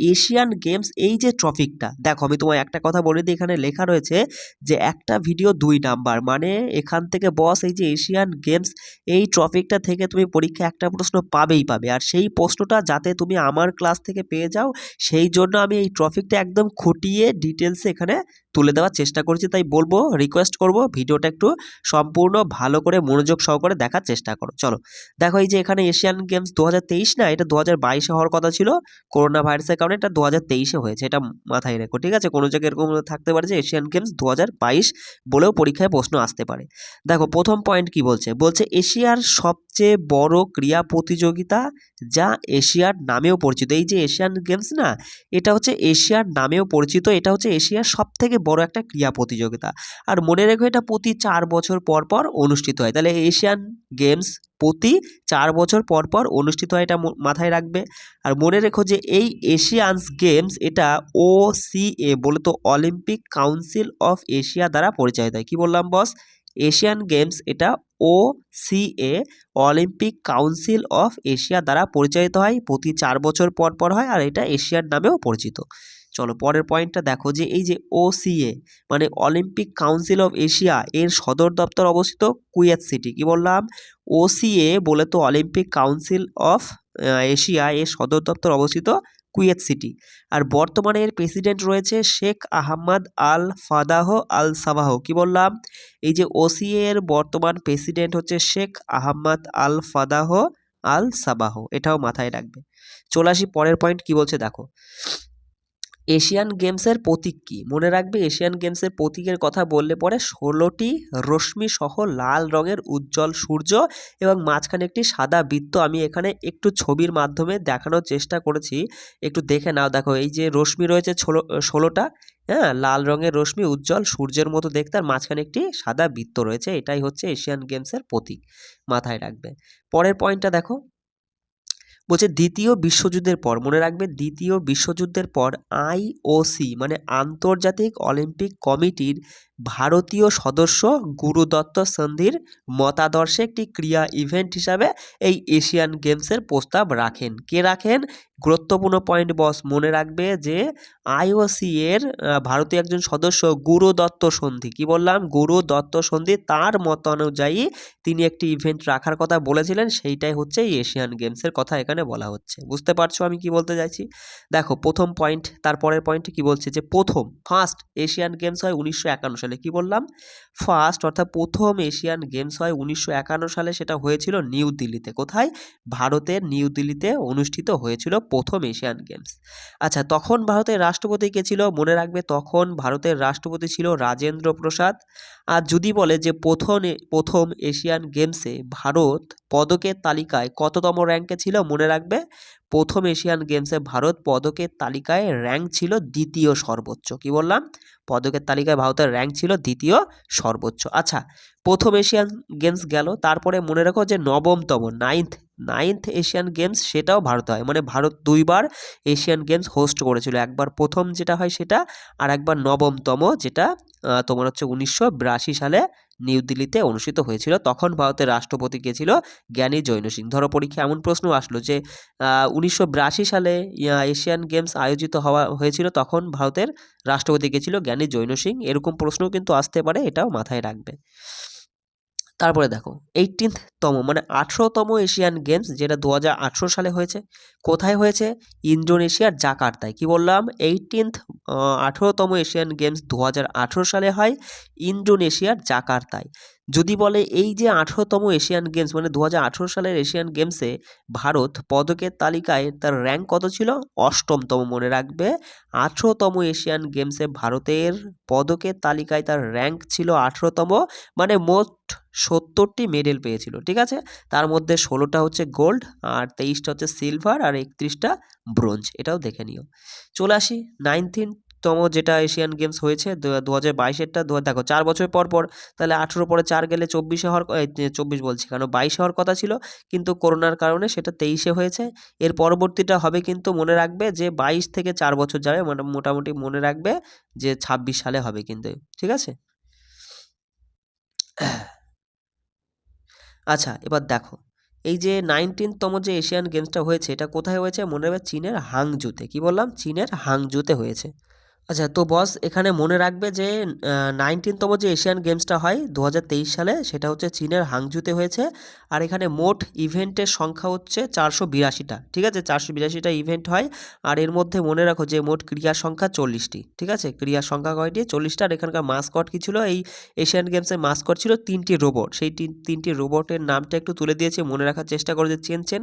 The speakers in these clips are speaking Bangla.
এশিয়ান গেমস এই যে ট্রফিকটা দেখো আমি তোমায় একটা কথা বলে দিই, এখানে লেখা রয়েছে যে একটা ভিডিও দুই নাম্বার মানে এখান থেকে বস এই যে এশিয়ান গেমস এই ট্রফিকটা থেকে তুমি পরীক্ষা একটা প্রশ্ন পাবেই পাবে। আর সেই প্রশ্নটা যাতে তুমি আমার ক্লাস থেকে পেয়ে যাও, সেই জন্য আমি এই ট্রফিকটা একদম খুঁটিয়ে ডিটেলসে এখানে তুলে দেওয়ার চেষ্টা করছি, তাই বলব রিকোয়েস্ট করব, ভিডিওটা একটু সম্পূর্ণ ভালো করে মনোযোগ সহকারে দেখার চেষ্টা করো। চলো, দেখো এই যে এখানে এশিয়ান গেমস দু হাজার তেইশ না, এটা দু হাজার হওয়ার কথা ছিল করোনা ভাইরাসের কারণে এটা দু হাজার হয়েছে, এটা মাথায় রেখো, ঠিক আছে? কোনো জায়গায় এরকম থাকতে পারে যে এশিয়ান গেমস দু হাজার বাইশ বলেও পরীক্ষায় প্রশ্ন আসতে পারে। দেখো, প্রথম পয়েন্ট কি বলছে? বলছে এশিয়ার সবচেয়ে বড় ক্রীড়া প্রতিযোগিতা যা এশিয়ার নামেও পরিচিত, এই যে এশিয়ান গেমস না, এটা হচ্ছে এশিয়ার নামেও পরিচিত, এটা হচ্ছে এশিয়ার সব থেকে বড় একটা ক্রীড়া প্রতিযোগিতা। আর মনে রেখো এটা প্রতি চার বছর পর পর অনুষ্ঠিত হয়। তাহলে এশিয়ান গেমস প্রতি চার বছর পর পর অনুষ্ঠিত হয় এটা মাথায় রাখবে। আর মনে রেখো যে এই এশিয়ানস গেমস এটা ও সি এ বলে তো অলিম্পিক কাউন্সিল অফ এশিয়া দ্বারা পরিচালিত হয়। কী বললাম বস? এশিয়ান গেমস এটা O C A Olympic Council of Asia দ্বারা পরিচালিত হয়। প্রতি চার বছর পর পর হয় আর এটা এশিয়ার নামেও পরিচিত। চলো পরের পয়েন্টটা দেখো যে এই যে ওসিএ মানে অলিম্পিক কাউন্সিল অফ এশিয়া এর সদর দপ্তর অবস্থিত কুয়েত সিটি কি বললাম? ওসিএ বলে তো অলিম্পিক কাউন্সিল অফ এশিয়া এর সদর দপ্তর অবস্থিত কুয়েত সিটি আর বর্তমানে এর প্রেসিডেন্ট রয়েছে Sheikh Ahmad Al Fahad Al Sabah কি বললাম? এই যে ওসিএ এর বর্তমান প্রেসিডেন্ট হচ্ছে Sheikh Ahmad Al Fahad Al Sabah এটাও মাথায় রাখবে। চলে আসি পরের পয়েন্ট কি বলছে দেখো। এশিয়ান গেমসের প্রতীক কী? মনে রাখবে, এশিয়ান গেমসের প্রতীকের কথা বললে পরে ষোলোটি রশ্মি সহ লাল রঙের উজ্জ্বল সূর্য এবং মাঝখানে একটি সাদা বৃত্ত আমি এখানে একটু ছবির মাধ্যমে দেখানোর চেষ্টা করেছি। একটু দেখে নাও, দেখো, এই যে রশ্মি রয়েছে ষোলো ষোলোটা হ্যাঁ লাল রঙের রশ্মি উজ্জ্বল সূর্যের মতো দেখতে আর মাঝখানে একটি সাদা বৃত্ত রয়েছে। এটাই হচ্ছে এশিয়ান গেমসের প্রতীক মাথায় রাখবে। পরের পয়েন্টটা দেখো বলছে দ্বিতীয় বিশ্বযুদ্ধের পর মনে রাখবে দ্বিতীয় বিশ্বযুদ্ধের পর আইওসি মানে আন্তর্জাতিক অলিম্পিক কমিটির ভারতীয় সদস্য গুরুদত্ত সন্ধির মতাদর্শে একটি ক্রিয়া ইভেন্ট হিসাবে এই এশিয়ান গেমসের প্রস্তাব রাখেন। কে রাখেন? গুরুত্বপূর্ণ পয়েন্ট বস মনে রাখবে যে আইওসি এর ভারতীয় একজন সদস্য গুরু দত্ত সন্ধি। কি বললাম? গুরু দত্ত সন্ধি তার মত অনুযায়ী তিনি একটি ইভেন্ট রাখার কথা বলেছিলেন, সেইটাই হচ্ছে এই এশিয়ান গেমসের কথা এখানে বলা হচ্ছে। বুঝতে পারছ আমি কি বলতে চাইছি? দেখো, প্রথম পয়েন্ট তারপরের পয়েন্টে কি বলছে? যে প্রথম ফার্স্ট এশিয়ান গেমস হয় উনিশশো একান্ন সালে কি বললাম? ফার্স্ট অর্থাৎ প্রথম এশিয়ান গেমস হয় উনিশশো একান্ন সালে, সেটা হয়েছিল নিউ দিল্লিতে। কোথায়? ভারতের নিউ দিল্লিতে অনুষ্ঠিত হয়েছিল প্রথম এশিয়ান গেমস আচ্ছা তখন ভারতের রাষ্ট্রপতি কে ছিল? মনে রাখবে, তখন ভারতের রাষ্ট্রপতি ছিল রাজেন্দ্র প্রসাদ। আর যদি বলে যে প্রথম প্রথম এশিয়ান গেমসে ভারত পদকের তালিকায় কততম র্যাঙ্কে ছিল, মনে রাখবে? প্রথম এশিয়ান গেমসে ভারত পদকের তালিকায় র্যাঙ্ক ছিল দ্বিতীয় সর্বোচ্চ। কি বললাম? পদকের তালিকায় ভারতের র্যাঙ্ক ছিল দ্বিতীয় সর্বোচ্চ। আচ্ছা প্রথম এশিয়ান গেমস গেল, তারপরে মনে রাখো যে নবমতম নাইন্থ নাইন্থ এশিয়ান গেমস সেটাও ভারতে হয়। মানে ভারত দুইবার এশিয়ান গেমস হোস্ট করেছিল। একবার প্রথম যেটা হয় সেটা, আর একবার নবমতম যেটা তোমার হচ্ছে উনিশশো বিরাশি সালে নিউ দিল্লিতে অনুষ্ঠিত হয়েছিল। তখন ভারতের রাষ্ট্রপতি কে ছিল জ্ঞানী জৈন সিং। ধরো পরীক্ষা এমন প্রশ্ন আসলো যে উনিশশো বিরাশি সালে এশিয়ান গেমস আয়োজিত হওয়া হয়েছিল তখন ভারতের রাষ্ট্রপতি কে ছিল জ্ঞানী জৈন সিং। এরকম প্রশ্নও কিন্তু আসতে পারে, এটাও মাথায় রাখবে। তারপরে দেখো এইটিনথতম মানে আঠেরোতম এশিয়ান গেমস, যেটা দু হাজার আঠেরো সালে হয়েছে, কোথায় হয়েছে? ইন্দোনেশিয়ার জাকার্তায়। কি বললাম? এইটিনথ আঠেরোতম এশিয়ান গেমস দু হাজার আঠেরো সালে হয় ইন্দোনেশিয়ার জাকার্তায়। যদি বলে এই যে আঠেরোতম এশিয়ান গেমস মানে দু হাজার আঠেরো সালের এশিয়ান গেমসে ভারত পদকের তালিকায় তার র্যাঙ্ক কত ছিল? অষ্টমতম মনে রাখবে। আঠেরোতম এশিয়ান গেমসে ভারতের পদকের তালিকায় তার র্যাঙ্ক ছিল আঠেরোতম মানে মোট সত্তরটি মেডেল পেয়েছিল, ঠিক আছে? তার মধ্যে ষোলোটা হচ্ছে গোল্ড আর তেইশটা হচ্ছে সিলভার আর একত্রিশটা ব্রোঞ্জ এটাও দেখে নিও। চলে আসি নাইনটিন তম যেটা এশিয়ান গেমস হয়েছে, দু হাজার বাইশেরটা, দু, দেখো, চার বছর পর পর, তাহলে আঠেরো পরে চার গেলে চব্বিশে হওয়ার চব্বিশ বলছি কেন বাইশে হওয়ার কথা ছিল, কিন্তু করোনার কারণে সেটা তেইশে হয়েছে। এর পরবর্তীটা হবে কিন্তু মনে রাখবে যে বাইশ থেকে চার বছর যাবে মানে মোটামুটি মনে রাখবে যে ছাব্বিশ সালে হবে কিন্তু, ঠিক আছে? আচ্ছা এবার দেখো, এই যে নাইনটিনতম যে এশিয়ান গেমসটা হয়েছে, এটা কোথায় হয়েছে? মনে রাখবে চীনের হাংজুতে কি বললাম? চীনের হাংজুতে হয়েছে। আচ্ছা তো বস, এখানে মনে রাখবে যে নাইনটিনতম যে এশিয়ান গেমসটা হয় দু হাজার তেইশ সালে, সেটা হচ্ছে চীনের হাংজুতে হয়েছে। আর এখানে মোট ইভেন্টের সংখ্যা হচ্ছে চারশো বিরাশিটা। ঠিক আছে? চারশো বিরাশিটা ইভেন্ট হয়। আর এর মধ্যে মনে রাখো যে, মোট ক্রিয়ার সংখ্যা চল্লিশটি। ঠিক আছে? ক্রিয়ার সংখ্যা কয়টি? চল্লিশটা। আর এখানকার মাস্কট কী ছিল? এই এশিয়ান গেমসের মাস্কট ছিল তিনটি রোবট সেই তিনটি রোবটের নামটা একটু তুলে দিয়েছে। মনে রাখার চেষ্টা করো যে, চেন চেন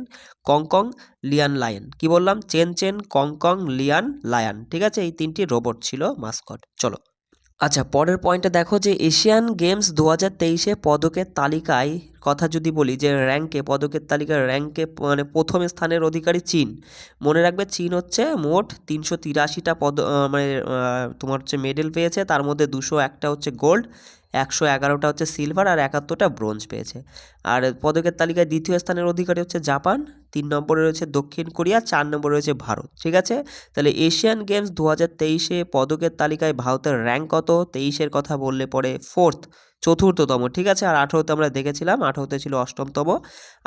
কংকং লিয়ান লায়ন। কি বললাম? Chain chain কংকং লিয়ান lion. ঠিক আছে? এই তিনটি রোবট ছিল মাস্কট। চলো। আচ্ছা পরের পয়েন্টে দেখো যে এশিয়ান গেমস দু হাজার তেইশে পদকের তালিকায় কথা যদি বলি যে র্যাঙ্কে, পদকের তালিকার র্যাঙ্কে মানে প্রথম স্থানের অধিকারী চীন। মনে রাখবে চীন হচ্ছে মোট তিনশো তিরাশিটা পদ মানে তোমার হচ্ছে মেডেল পেয়েছে। তার মধ্যে দুশো একটা হচ্ছে গোল্ড। একশো এগারোটা হচ্ছে সিলভার আর একাত্তরটা ব্রোঞ্জ পেয়েছে। আর পদকের তালিকায় দ্বিতীয় স্থানের অধিকারী হচ্ছে জাপান, তিন নম্বরে রয়েছে দক্ষিণ কোরিয়া, চার নম্বরে রয়েছে ভারত। ঠিক আছে? তাহলে এশিয়ান গেমস দু হাজার তেইশে পদকের তালিকায় ভারতের র্যাঙ্ক কত? তেইশের কথা বললে পরে ফোর্থ চতুর্থতম, ঠিক আছে? আর আঠেরোতে আমরা দেখেছিলাম, আঠেরোতে ছিল অষ্টমতম।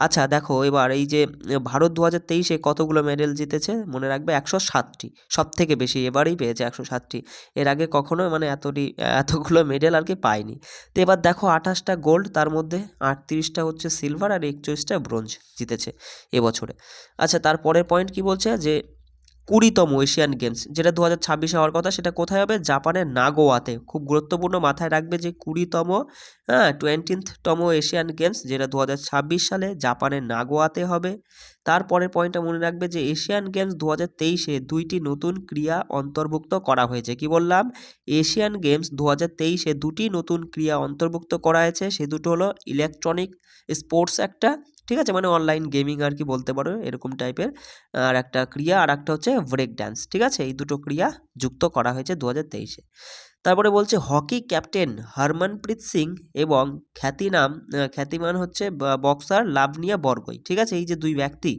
আচ্ছা দেখো, এবার এই যে ভারত দু হাজার তেইশে কতগুলো মেডেল জিতেছে? মনে রাখবে একশো সাতটি সব থেকে বেশি এবারেই পেয়েছে একশো সাতটি। এর আগে কখনো মানে এতটি এতগুলো মেডেল আর কি পায়নি। তো এবার দেখো, আঠাশটা গোল্ড তার মধ্যে আটত্রিশটা হচ্ছে সিলভার আর একচল্লিশটা ব্রোঞ্জ জিতেছে এবছরে। আচ্ছা তারপরের পয়েন্ট কি বলছে? যে কুড়িতম এশিয়ান গেমস, যেটা দু হাজার ছাব্বিশে হওয়ার কথা, সেটা কোথায় হবে? জাপানের নাগোয়াতে। খুব গুরুত্বপূর্ণ মাথায় রাখবে যে কুড়িতম হ্যাঁ টোয়েন্টিথতম এশিয়ান গেমস, যেটা দু হাজার ছাব্বিশ সালে জাপানের নাগোয়াতে হবে। তারপরের পয়েন্টটা মনে রাখবে যে এশিয়ান গেমস দু হাজার তেইশে দুইটি নতুন ক্রিয়া অন্তর্ভুক্ত করা হয়েছে। কি বললাম? এশিয়ান গেমস দু হাজার তেইশে দুটি নতুন ক্রিয়া অন্তর্ভুক্ত করা হয়েছে। সে দুটো হলো ইলেকট্রনিক স্পোর্টস একটা ঠিক আছে? মানে অনলাইন গেমিং আর কি বলতে পারো এরকম টাইপের আর একটা ক্রিয়া আর একটা হচ্ছে ব্রেক ড্যান্স ঠিক আছে? এই দুটো ক্রিয়া যুক্ত করা হয়েছে দু হাজার তেইশে। তারপরে বলছে হকি ক্যাপ্টেন হরমনপ্রীত সিং এবং খ্যাতিনাম খ্যাতিমান হচ্ছে বক্সার লাভনিয়া বরগই। ঠিক আছে? এই যে দুই ব্যক্তি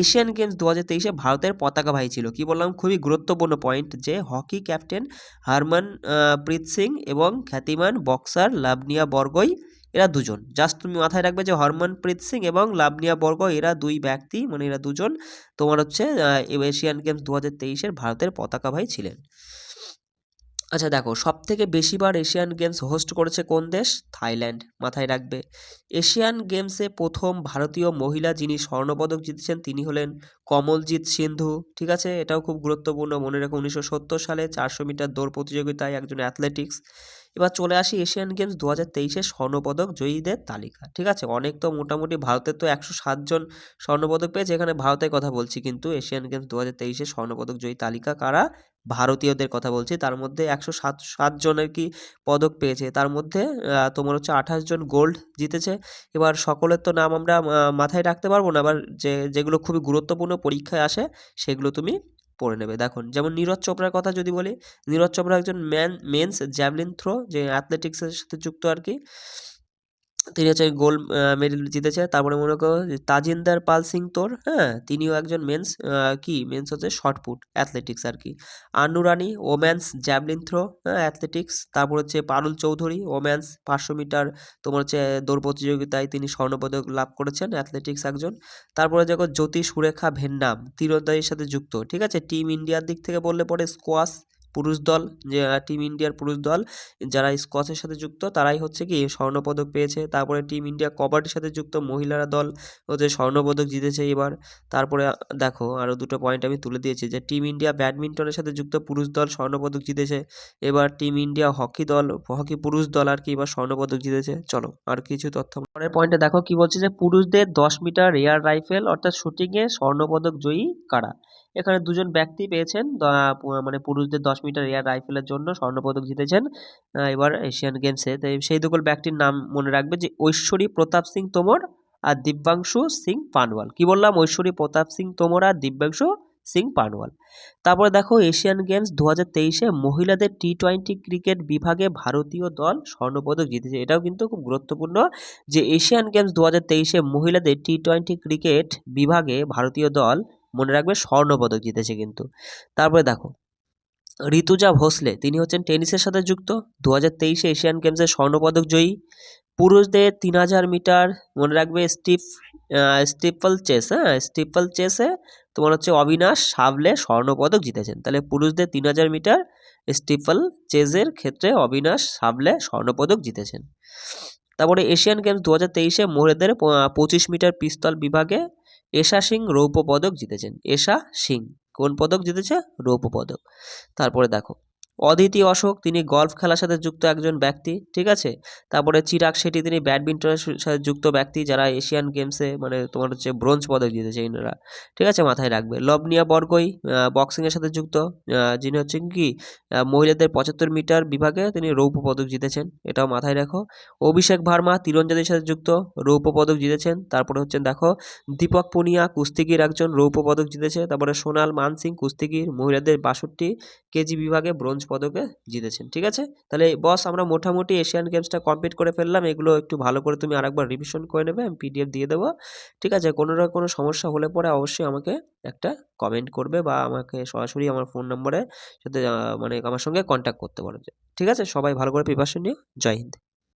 এশিয়ান গেমস দু হাজার তেইশে ভারতের পতাকাবাহী ছিল। কি বললাম? খুবই গুরুত্বপূর্ণ পয়েন্ট যে হকি ক্যাপ্টেন হরমন আহ, প্রীত সিং এবং খ্যাতিমান বক্সার লাভনিয়া বরগই এরা দুজন। জাস্ট তুমি মাথায় রাখবে যে হরমনপ্রীত সিং এবং লাভনিয়া বর্গ, এরা দুই ব্যক্তি মানে এরা দুজন। তোমার হচ্ছে এশিয়ান গেমস দু হাজার তেইশের ভারতের পতাকাবাহী ছিলেন। আচ্ছা দেখো সব থেকে বেশিবার এশিয়ান গেমস হোস্ট করেছে কোন দেশ? থাইল্যান্ড, মাথায় রাখবে। এশিয়ান গেমসে প্রথম ভারতীয় মহিলা যিনি স্বর্ণপদক জিতেছেন তিনি হলেন কমলজিৎ সিন্ধু, ঠিক আছে? এটাও খুব গুরুত্বপূর্ণ। মনে রাখো উনিশশো সত্তর সালে চারশো মিটার দৌড় প্রতিযোগিতায় একজন অ্যাথলেটিক্স এবার চলে আসি এশিয়ান গেমস দু হাজার তেইশে স্বর্ণপদক জয়ীদের তালিকা। ঠিক আছে? অনেক তো মোটামুটি ভারতের তো একশো সাতজন স্বর্ণপদক পেয়েছে। এখানে ভারতের কথা বলছি কিন্তু এশিয়ান গেমস দু হাজার তেইশে স্বর্ণপদক জয়ী তালিকা কারা? ভারতীয়দের কথা বলছি। তার মধ্যে একশো সাত সাতজনের কি পদক পেয়েছে? তার মধ্যে তোমার হচ্ছে আঠাশ জন গোল্ড জিতেছে। এবার সকলের তো নাম আমরা মাথায় রাখতে পারব না। আবার যে, যেগুলো খুবই গুরুত্বপূর্ণ পরীক্ষায় আসে, সেগুলো তুমি পড়ে নেবে। দেখুন, যেমন নীরজ চোপড়ার কথা যদি বলি, নীরজ চোপড়া একজন ম্যান, মেন্স জ্যাভলিন থ্রো, যে অ্যাথলেটিক্সের সাথে যুক্ত আর কি। তিনি হচ্ছে গোল্ড মেডেল জিতেছে। তারপরে মনে করো তাজিন্দার পাল সিং তোর হ্যাঁ তিনিও একজন মেন্স কি মেন্স হচ্ছে শর্ট পুট অ্যাথলেটিক্স আর কি। Annu Rani, women's javelin throw হ্যাঁ অ্যাথলেটিক্স তারপর হচ্ছে পারুল চৌধুরী, ওম্যান্স পাঁচশো মিটার, তোমার হচ্ছে দৌড় প্রতিযোগিতায় তিনি স্বর্ণপদক লাভ করেছেন অ্যাথলেটিক্স একজন। তারপরে দেখো জ্যোতি সুরেখা ভেন্নাম তীরন্দাজের সাথে যুক্ত, ঠিক আছে? টিম ইন্ডিয়ার দিক থেকে বললে পরে স্কোয়াশ পুরুষ দল, যে টিম ইন্ডিয়ার পুরুষ দল, যারা স্কোয়াশের সাথে যুক্ত, তারাই হচ্ছে কি স্বর্ণপদক পেয়েছে। তারপরে টিম ইন্ডিয়া কবাডির সাথে যুক্ত মহিলারা দল হচ্ছে স্বর্ণপদক জিতেছে এবার। তারপরে দেখো আরও দুটো পয়েন্ট আমি তুলে দিয়েছি, যে টিম ইন্ডিয়া ব্যাডমিন্টনের সাথে যুক্ত পুরুষ দল স্বর্ণপদক জিতেছে। এবার টিম ইন্ডিয়া হকি দল, হকি পুরুষ দল আর কি এবার স্বর্ণপদক জিতেছে। চলো, আর কিছু তথ্য পরের পয়েন্টে দেখো কি বলছে যে, পুরুষদের দশ মিটার এয়ার রাইফেল অর্থাৎ শুটিংয়ে স্বর্ণপদক জয়ী কারা? এখানে দুজন ব্যক্তি পেয়েছেন। মানে পুরুষদের দশ মিটার এয়ার রাইফেলের জন্য স্বর্ণপদক জিতেছেন এবার এশিয়ান গেমসে। তো সেই দুকল ব্যক্তির নাম মনে রাখবে যে ঐশ্বরী প্রতাপ সিং তোমর আর দিব্যাংশু সিং পানওয়াল। কি বললাম? ঐশ্বরী প্রতাপ সিং তোমর আর দিব্যাংশু সিং পানওয়াল। তারপরে দেখো এশিয়ান গেমস দু হাজার তেইশে মহিলাদের টি টোয়েন্টি ক্রিকেট বিভাগে ভারতীয় দল স্বর্ণপদক জিতেছে। এটাও কিন্তু খুব গুরুত্বপূর্ণ যে এশিয়ান গেমস দু হাজার তেইশে মহিলাদের টি টোয়েন্টি ক্রিকেট বিভাগে ভারতীয় দল মনে রাখবে স্বর্ণপদক জিতেছে কিন্তু। তারপরে দেখো, ঋতুজা ভোসলে, তিনি হচ্ছেন টেনিসের সাথে যুক্ত দু হাজার তেইশে এশিয়ান গেমসের স্বর্ণপদক জয়ী। পুরুষদের তিন হাজার মিটার, মনে রাখবে, স্টিফ স্টিপল চেস হ্যাঁ স্টিপল চেসে তোমার হচ্ছে অবিনাশ সাবলে স্বর্ণপদক জিতেছেন। তাহলে পুরুষদের তিন হাজার মিটার স্টিফল চেজের ক্ষেত্রে অবিনাশ সাবলে স্বর্ণপদক জিতেছেন। তারপরে এশিয়ান গেমস দু হাজার তেইশে মহিলাদের পঁচিশ মিটার পিস্তল বিভাগে এশা সিং রৌপ্য পদক জিতেছেন। এশা সিং কোন পদক জিতেছে? রৌপ্য পদক। তারপরে দেখো অদিতি অশোক, তিনি গলফ খেলার সাথে যুক্ত একজন ব্যক্তি, ঠিক আছে? তারপরে চিরাগ শেট্টি তিনি ব্যাডমিন্টনের সাথে যুক্ত ব্যক্তি যারা এশিয়ান গেমসে মানে তোমার হচ্ছে ব্রোঞ্জ পদক জিতেছে এনারা ঠিক আছে? মাথায় রাখবে। লবনিয়া বর্গই বক্সিংয়ের সাথে যুক্ত যিনি হচ্ছেন কি মহিলাদের পঁচাত্তর মিটার বিভাগে তিনি রৌপ্য পদক জিতেছেন, এটাও মাথায় রাখো। অভিষেক ভার্মা তীরন্দাজের সাথে যুক্ত, রৌপ্য পদক জিতেছেন। তারপরে হচ্ছেন দেখো, দীপক পুনিয়া, কুস্তিগির একজন রৌপ্য পদক জিতেছে। তারপরে সোনাল মানসিং, কুস্তিগির, মহিলাদের বাষট্টি কেজি বিভাগে ব্রোঞ্জ পদকে জিতেছেন, ঠিক আছে? তাহলে বস আমরা মোটামুটি এশিয়ান গেমসটা কমপ্লিট করে ফেললাম। এগুলো একটু ভালো করে তুমি আরেকবার রিভিশন করে নেবে, আমি পিডিএফ দিয়ে দেবো, ঠিক আছে? কোনো রকম কোনো সমস্যা হলে পরে অবশ্যই আমাকে একটা কমেন্ট করবে বা আমাকে সরাসরি আমার ফোন নম্বরে সাথে মানে আমার সঙ্গে কন্ট্যাক্ট করতে পারবে, ঠিক আছে? সবাই ভালো করে প্রিপারেশন নিও। জয় হিন্দ।